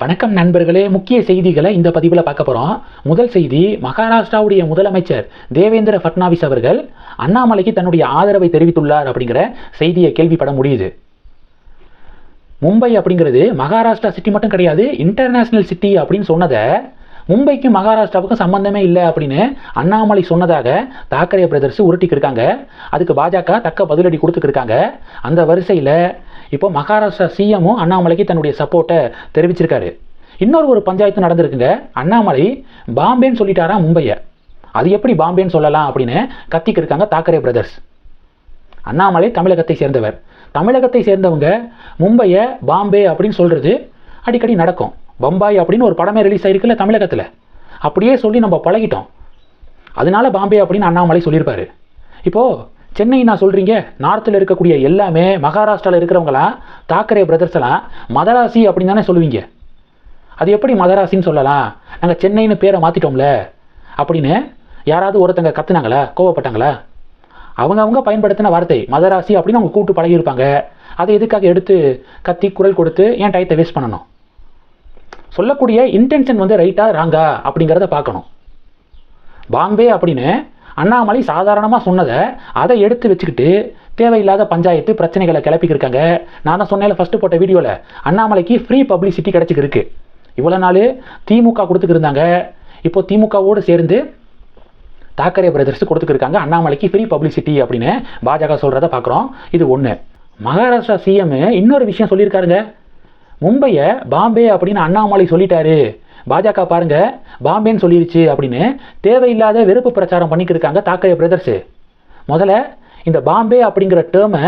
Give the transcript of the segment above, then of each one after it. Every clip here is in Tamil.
வணக்கம் நண்பர்களே முக்கிய செய்திகளை இந்த பதிவில் பார்க்க போகிறோம் முதல் செய்தி மகாராஷ்டிராவுடைய முதலமைச்சர் தேவேந்திர ஃபட்னாவிஸ் அவர்கள் அண்ணாமலைக்கு தன்னுடைய ஆதரவை தெரிவித்துள்ளார் அப்படிங்கிற செய்தியை கேள்விப்பட முடியுது. மும்பை அப்படிங்கிறது மகாராஷ்டிரா சிட்டி மட்டும் கிடையாது இன்டர்நேஷ்னல் சிட்டி அப்படின்னு சொன்னதை மும்பைக்கும் மகாராஷ்டிராவுக்கும் சம்பந்தமே இல்லை அப்படின்னு அண்ணாமலை சொன்னதாக தாக்கரே பிரதர்ஸ் உருட்டிக்கிருக்காங்க அதுக்கு பாஜக தக்க பதிலடி கொடுத்துக்கிருக்காங்க அந்த வரிசையில் இப்போ மகாராஷ்டிரா சிஎம்மும் அண்ணாமலைக்கு தன்னுடைய சப்போர்ட்டை தெரிவிச்சிருக்காரு. இன்னொரு ஒரு பஞ்சாயத்து நடந்திருக்குங்க. அண்ணாமலை பாம்பேன்னு சொல்லிட்டாரா மும்பையை? அது எப்படி பாம்பேன்னு சொல்லலாம் அப்படின்னு கத்திக்கிருக்காங்க தாக்கரே பிரதர்ஸ் அண்ணாமலை தமிழகத்தை சேர்ந்தவர். தமிழகத்தை சேர்ந்தவங்க மும்பையை பாம்பே அப்படின்னு சொல்கிறது அடிக்கடி நடக்கும். பம்பாய் அப்படின்னு ஒரு படமே ரிலீஸ் ஆயிருக்குல்ல தமிழகத்தில். அப்படியே சொல்லி நம்ம பழகிட்டோம். அதனால பாம்பே அப்படின்னு அண்ணாமலை சொல்லியிருப்பாரு. இப்போது சென்னை நான் சொல்கிறீங்க நார்த்தில் இருக்கக்கூடிய எல்லாமே மகாராஷ்டிராவில் இருக்கிறவங்களாம் தாக்கரே பிரதர்ஸ் எல்லாம் மதராசி அப்படின்னு தானே சொல்லுவீங்க. அது எப்படி மதராசின்னு சொல்லலாம்? நாங்கள் சென்னைன்னு பேரை மாற்றிட்டோம்ல அப்படின்னு யாராவது ஒருத்தங்க கத்துனாங்களா? கோவப்பட்டாங்களா? அவங்க அவங்க பயன்படுத்தின வார்த்தை மதராசி அப்படின்னு அவங்க கூப்பிட்டு பழகியிருப்பாங்க. அதை எதுக்காக எடுத்து கத்தி குரல் கொடுத்து ஏன் டயத்தை வேஸ்ட் பண்ணணும்? சொல்லக்கூடிய இன்டென்ஷன் வந்து ரைட்டாக ராங்கா அப்படிங்கிறத பார்க்கணும். பாம்பே அப்படின்னு அண்ணாமலை சாதாரணமாக சொன்னதை அதை எடுத்து வச்சுக்கிட்டு தேவையில்லாத பஞ்சாயத்து பிரச்சனைகளை கிளப்பிக்கிருக்காங்க. நான் தான் சொன்னேன் ஃபஸ்ட்டு போட்ட வீடியோவில் அண்ணாமலைக்கு ஃப்ரீ பப்ளிசிட்டி கிடச்சிக்கிருக்கு. இவ்வளோ நாள் திமுக கொடுத்துக்கிருந்தாங்க இப்போ திமுகவோடு சேர்ந்து தாக்கரே பிரதர்ஸ் கொடுத்துக்கிருக்காங்க. அண்ணாமலைக்கு ஃப்ரீ பப்ளிசிட்டி அப்படின்னு பாஜக சொல்கிறத பார்க்குறோம். இது ஒன்று மகாராஷ்டிரா சிஎம் இன்னொரு விஷயம் சொல்லியிருக்காருங்க. மும்பையை பாம்பே அப்படின்னு அண்ணாமலை சொல்லிட்டாரு. பாஜக பாருங்க பாம்பேன்னு சொல்லிருச்சு அப்படின்னு தேவையில்லாத வெறுப்பு பிரச்சாரம் பண்ணிக்கிருக்காங்க தாக்கரே பிரதர்ஸு. முதல்ல இந்த பாம்பே அப்படிங்கிற டேர்மை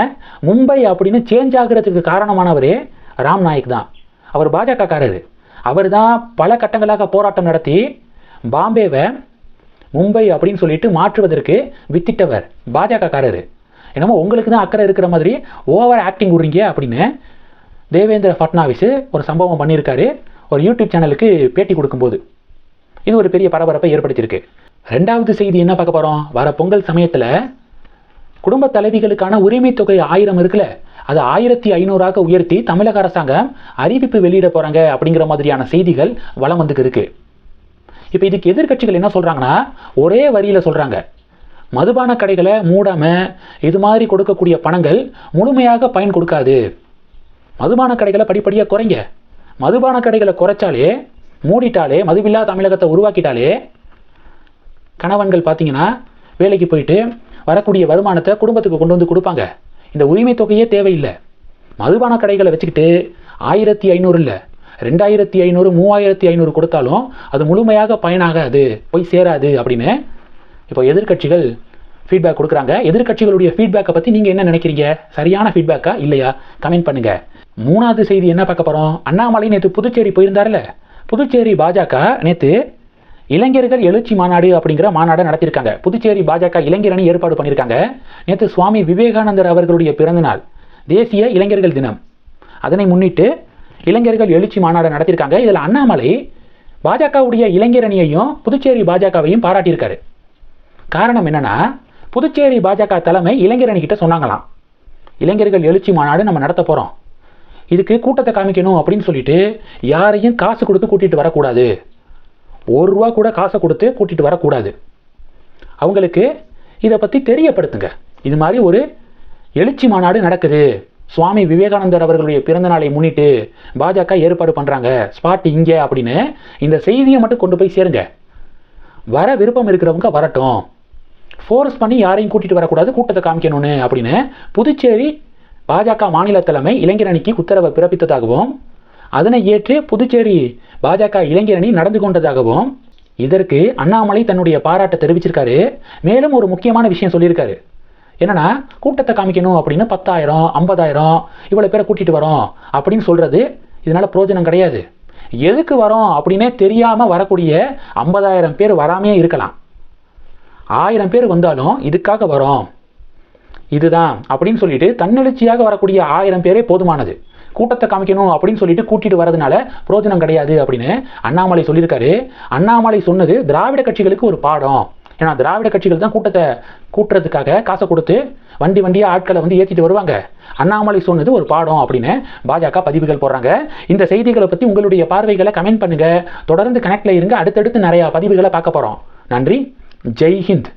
மும்பை அப்படின்னு சேஞ்ச் ஆகுறதுக்கு காரணமானவரே ராம் நாயக் தான். அவர் பாஜகக்காரர். அவர் தான் பல கட்டங்களாக போராட்டம் நடத்தி பாம்பேவை மும்பை அப்படின்னு சொல்லிட்டு மாற்றுவதற்கு வித்திட்டவர் பாஜகக்காரர். என்னமோ உங்களுக்கு தான் அக்கறை இருக்கிற மாதிரி ஓவர் ஆக்டிங் விடுறீங்க அப்படின்னு தேவேந்திர ஃபட்னாவிஸ் ஒரு சம்பவம் பண்ணியிருக்காரு. ஒரு யூடியூப் சேனலுக்கு பேட்டி கொடுக்கும்போது இது ஒரு பெரிய பரபரப்பை ஏற்படுத்தியிருக்கு. ரெண்டாவது செய்தி என்ன பார்க்க போகிறோம் வர பொங்கல் சமயத்தில் குடும்ப தலைவிகளுக்கான உரிமை தொகை ஆயிரம் இருக்குல்ல அது ஆயிரத்தி ஐநூறாக உயர்த்தி தமிழக அரசாங்கம் அறிவிப்பு வெளியிட போகிறாங்க அப்படிங்கிற மாதிரியான செய்திகள் வளம் வந்துக்கு இருக்கு. இப்போ இதுக்கு எதிர்க்கட்சிகள் என்ன சொல்கிறாங்கன்னா ஒரே வரியில் சொல்கிறாங்க மதுபான கடைகளை மூடாமல் இது மாதிரி கொடுக்கக்கூடிய பணங்கள் முழுமையாக பயன் கொடுக்காது. மதுபான கடைகளை படிப்படியாக குறைங்க. மதுபான கடைகளை குறைச்சாலே மூடிட்டாலே மதுவில்லா தமிழகத்தை உருவாக்கிட்டாலே கணவன்கள் பார்த்தீங்கன்னா வேலைக்கு போயிட்டு வரக்கூடிய வருமானத்தை குடும்பத்துக்கு கொண்டு வந்து கொடுப்பாங்க. இந்த உரிமை தொகையே தேவையில்லை. மதுபான கடைகளை வச்சுக்கிட்டு ஆயிரத்தி ஐநூறு இல்லை ரெண்டாயிரத்தி ஐநூறு மூவாயிரத்தி ஐநூறு கொடுத்தாலும் அது முழுமையாக பயனாகாது போய் சேராது அப்படின்னு இப்போ எதிர்க்கட்சிகள் ஃபீட்பேக் கொடுக்குறாங்க. எதிர்கட்சிகளுடைய ஃபீட்பேக்கை பற்றி நீங்கள் என்ன நினைக்கிறீங்க? சரியான ஃபீட்பேக்கா இல்லையா? கமெண்ட் பண்ணுங்கள் மூணாவது செய்தி என்ன பார்க்க போகிறோம் அண்ணாமலை நேற்று புதுச்சேரி போயிருந்தார்ல புதுச்சேரி பாஜக நேற்று இளைஞர்கள் எழுச்சி மாநாடு அப்படிங்கிற மாநாடை நடத்தியிருக்காங்க. புதுச்சேரி பாஜக இளைஞரணி ஏற்பாடு பண்ணியிருக்காங்க. நேற்று சுவாமி விவேகானந்தர் அவர்களுடைய பிறந்தநாள் தேசிய இளைஞர்கள் தினம். அதனை முன்னிட்டு இளைஞர்கள் எழுச்சி மாநாடு நடத்தியிருக்காங்க. இதில் அண்ணாமலை பாஜகவுடைய இளைஞரணியையும் புதுச்சேரி பாஜகவையும் பாராட்டியிருக்காரு. காரணம் என்னென்னா புதுச்சேரி பாஜக தலைமை இளைஞரணிக்கிட்ட சொன்னாங்களாம். இளைஞர்கள் எழுச்சி மாநாடு நம்ம நடத்த போகிறோம் இதுக்கு கூட்டத்தை காமிக்கணும் அப்படின்னு சொல்லிட்டு யாரையும் காசு கொடுத்து கூட்டிகிட்டு வரக்கூடாது. ஒரு ரூபா கூட காசை கொடுத்து கூட்டிகிட்டு வரக்கூடாது. அவங்களுக்கு இதை பற்றி தெரியப்படுத்துங்க. இது மாதிரி ஒரு எழுச்சி மாநாடு நடக்குது. சுவாமி விவேகானந்தர் அவர்களுடைய பிறந்த நாளை முன்னிட்டு பாஜக ஏற்பாடு பண்ணுறாங்க ஸ்பாட் இங்கே அப்படின்னு இந்த செய்தியை மட்டும் கொண்டு போய் சேருங்க. வர விருப்பம் இருக்கிறவங்க வரட்டும். ஃபோர்ஸ் பண்ணி யாரையும் கூட்டிகிட்டு வரக்கூடாது கூட்டத்தை காமிக்கணும்னு அப்படின்னு புதுச்சேரி பாஜக மாநில தலைமை இளைஞரணிக்கு உத்தரவை பிறப்பித்ததாகவும் அதனை ஏற்று புதுச்சேரி பாஜக இளைஞரணி நடந்து கொண்டதாகவும் இதற்கு அண்ணாமலை தன்னுடைய பாராட்டை தெரிவிச்சிருக்காரு. மேலும் ஒரு முக்கியமான விஷயம் சொல்லியிருக்காரு. என்னன்னா கூட்டத்தை காமிக்கணும் அப்படின்னு பத்தாயிரம் ஐம்பதாயிரம் இவ்வளோ பேரை கூட்டிகிட்டு வரோம் அப்படின்னு சொல்கிறது இதனால் பிரயோஜனம் கிடையாது. எதுக்கு வரோம் அப்படின்னே தெரியாமல் வரக்கூடிய ஐம்பதாயிரம் பேர் வராமையே இருக்கலாம். ஆயிரம் பேர் வந்தாலும் இதுக்காக வரோம். இதுதான். அப்படின்னு சொல்லிட்டு தன்னெழுச்சியாக வரக்கூடிய ஆயிரம் பேரே போதுமானது. கூட்டத்தை காமிக்கணும் அப்படின்னு சொல்லிட்டு கூட்டிட்டு வரதுனால பிரோஜனம் கிடையாது அப்படின்னு அண்ணாமலை சொல்லியிருக்காரு. அண்ணாமலை சொன்னது திராவிட கட்சிகளுக்கு ஒரு பாடம். ஏன்னா திராவிட கட்சிகள் தான் கூட்டத்தை கூட்டுறதுக்காக காசை கொடுத்து வண்டி வண்டியாக ஆட்களை வந்து ஏற்றிட்டு வருவாங்க. அண்ணாமலை சொன்னது ஒரு பாடம் அப்படின்னு பாஜக பதிவுகள் போடுறாங்க. இந்த செய்திகளை பற்றி உங்களுடைய பார்வைகளை கமெண்ட் பண்ணுங்கள் தொடர்ந்து கனெக்டில் இருங்க. அடுத்தடுத்து நிறையா பதிவுகளை பார்க்க போகிறோம் நன்றி. ಜೈ ಹಿಂದ್